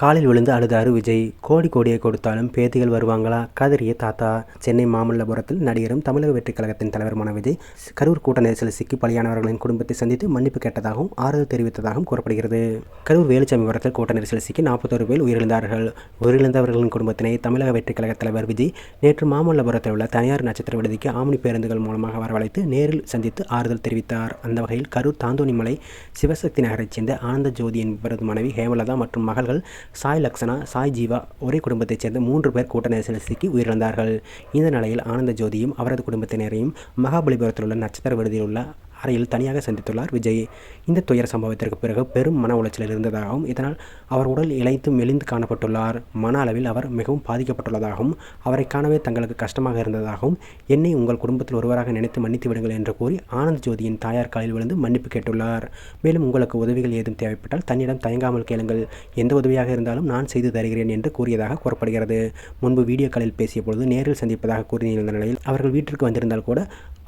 காலில் விழுந்து அழுதாரு விஜய். கோடி கோடியை கொடுத்தாலும் பேத்திகள் வருவாங்களா? கதறிய தாத்தா. சென்னை மாமல்லபுரத்தில் நடிகரும் தமிழக வெற்றிக் கழகத்தின் தலைவருமான விஜய் கரூர் கூட்ட நெரிசலில் சிக்கி பலியானவர்களின் குடும்பத்தை சந்தித்து மன்னிப்பு கேட்டதாகவும் ஆறுதல் தெரிவித்ததாகவும் கூறப்படுகிறது. கரூர் வேலுச்சாமிபுரத்தில் கூட்ட நெரிசலில் சிக்கி நாற்பத்தோரு பேர் உயிரிழந்தார்கள். உயிரிழந்தவர்களின் குடும்பத்தினை தமிழக வெற்றிக் கழக தலைவர் விஜய் நேற்று மாமல்லபுரத்தில் உள்ள தனியார் நட்சத்திர விடுதிக்கு ஆம்னி பேருந்துகள் மூலமாக வரவழைத்து நேரில் சந்தித்து ஆறுதல் தெரிவித்தார். அந்த வகையில் கரூர் தாந்தோணிமலை சிவசக்தி நகரைச் சேர்ந்த ஆனந்த ஜோதி என்பவரது மனைவி ஹேமலதா மற்றும் மகள்கள் சாய் லக்ஷனா சாய் ஜீவா ஒரே குடும்பத்தைச் சேர்ந்த மூன்று பேர் கூட்ட நெரிசலில் சிக்கி உயிரிழந்தார்கள். இந்த நிலையில் ஆனந்த ஜோதியும் அவரது குடும்பத்தினரையும் மகாபலிபுரத்தில் உள்ள நட்சத்திர விடுதியில் உள்ள அறையில் தனியாக சந்தித்துள்ளார் விஜய். இந்த துயர சம்பவத்திற்கு பிறகு பெரும் மன உளைச்சலில் இருந்ததாகவும் இதனால் அவர் உடல் இழைத்து மெலிந்து காணப்பட்டுள்ளார். மன அளவில் அவர் மிகவும் பாதிக்கப்பட்டுள்ளதாகவும் அவரை காணவே தங்களுக்கு கஷ்டமாக இருந்ததாகவும் என்னை உங்கள் குடும்பத்தில் ஒருவராக நினைத்து மன்னித்து விடுங்கள் என்று கூறி ஆனந்த் ஜோதியின் தாயார் காலில் விழுந்து மன்னிப்பு கேட்டுள்ளார். மேலும் உங்களுக்கு உதவிகள் ஏதும் தேவைப்பட்டால் தன்னிடம் தயங்காமல் கேளுங்கள். எந்த உதவியாக இருந்தாலும் நான் செய்து தருகிறேன் என்று கூறியதாக கூறப்படுகிறது. முன்பு வீடியோ காலில் பேசிய பொழுது நேரில் சந்திப்பதாக கூறியிருந்த நிலையில் அவர்கள் வீட்டிற்கு வந்திருந்தால் கூட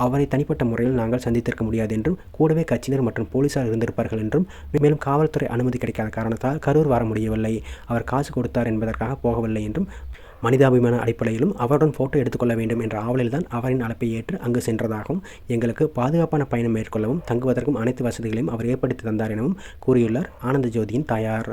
அவரை தனிப்பட்ட முறையில் நாங்கள் சந்தித்திருக்க முடியாது. என்றும் கூடவே கட்சியினர் மற்றும் போலீசார் இருந்திருப்பார்கள் என்றும் மேலும் காவல்துறை அனுமதி கிடைக்காத காரணத்தால் கரூர் வர முடியவில்லை. அவர் காசு கொடுத்தார் என்பதற்காக போகவில்லை என்றும் மனிதாபிமான அடிப்படையிலும் அவருடன் ஃபோட்டோ எடுத்துக்கொள்ள வேண்டும் என்ற ஆவலில்தான் அவரின் அழைப்பை ஏற்று அங்கு சென்றதாகவும் எங்களுக்கு பாதுகாப்பான பயணம் மேற்கொள்ளவும் தங்குவதற்கும் அனைத்து வசதிகளையும் அவர் ஏற்படுத்தி தந்தார் எனவும் கூறியுள்ளார் ஆனந்த ஜோதியின் தாயார்.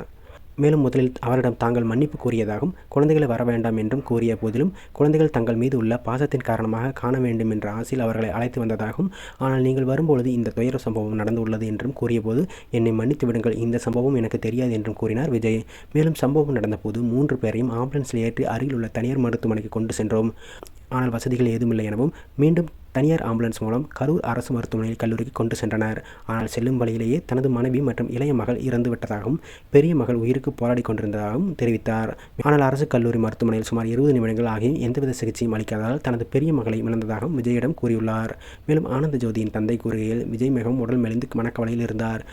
மேலும் முதலில் அவரிடம் தாங்கள் மன்னிப்பு கூறியதாகவும் குழந்தைகளை வர வேண்டாம் என்றும் கூறிய போதிலும் குழந்தைகள் தங்கள் மீது உள்ள பாசத்தின் காரணமாக காண வேண்டும் என்ற ஆசையில் அவர்களை அழைத்து வந்ததாகவும் ஆனால் நீங்கள் வரும்பொழுது இந்த துயர சம்பவம் நடந்துள்ளது என்றும் கூறியபோது என்னை மன்னித்து விடுங்கள். இந்த சம்பவம் எனக்கு தெரியாது என்றும் கூறினார் விஜய். மேலும் சம்பவம் நடந்தபோது மூன்று பேரையும் ஆம்புலன்ஸில் ஏற்றி அருகில் உள்ள தனியார் மருத்துவமனைக்கு கொண்டு சென்றோம். ஆனால் வசதிகள் ஏதுமில்லை எனவும் மீண்டும் தனியார் ஆம்புலன்ஸ் மூலம் கரூர் அரசு மருத்துவமனையில் கல்லூரிக்கு கொண்டு சென்றனர். ஆனால் செல்லும் வழியிலேயே தனது மனைவி மற்றும் இளைய மகள் இறந்துவிட்டதாகவும் பெரிய மகள் உயிருக்கு போராடி கொண்டிருந்ததாகவும் தெரிவித்தார். ஆனால் அரசு கல்லூரி மருத்துவமனையில் சுமார் இருபது நிமிடங்கள் ஆகியும் எந்தவித சிகிச்சையும் அளிக்காததால் தனது பெரிய மகளை இழந்ததாகவும் விஜயிடம் கூறியுள்ளார். மேலும் ஆனந்த ஜோதியின் தந்தை கூறுகையில் விஜய் மிகவும் உடல் மெலிந்து மனக்கவலையில் இருந்தார்.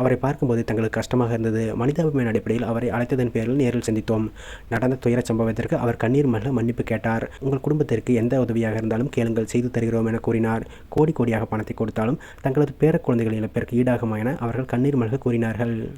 அவரை பார்க்கும்போது தங்களுக்கு கஷ்டமாக இருந்தது. மனிதாபிமான அடிப்படையில் அவரை அழைத்ததன் பேரில் நேரில் சந்தித்தோம். நடந்த துயர சம்பவத்திற்கு அவர் கண்ணீர் மல்ல மன்னிப்பு கேட்டார். உங்கள் குடும்பத்திற்கு எந்த உதவியாக இருந்தாலும் கேளுங்கள் செய்து தருகிறோம். என கூறினார். கோடி கோடியாக பணத்தை கொடுத்தாலும் தங்களது பேர குழந்தைகள் இழப்பிற்கு ஈடாகுமா என அவர்கள் கண்ணீர் மல்க கூறினார்கள்.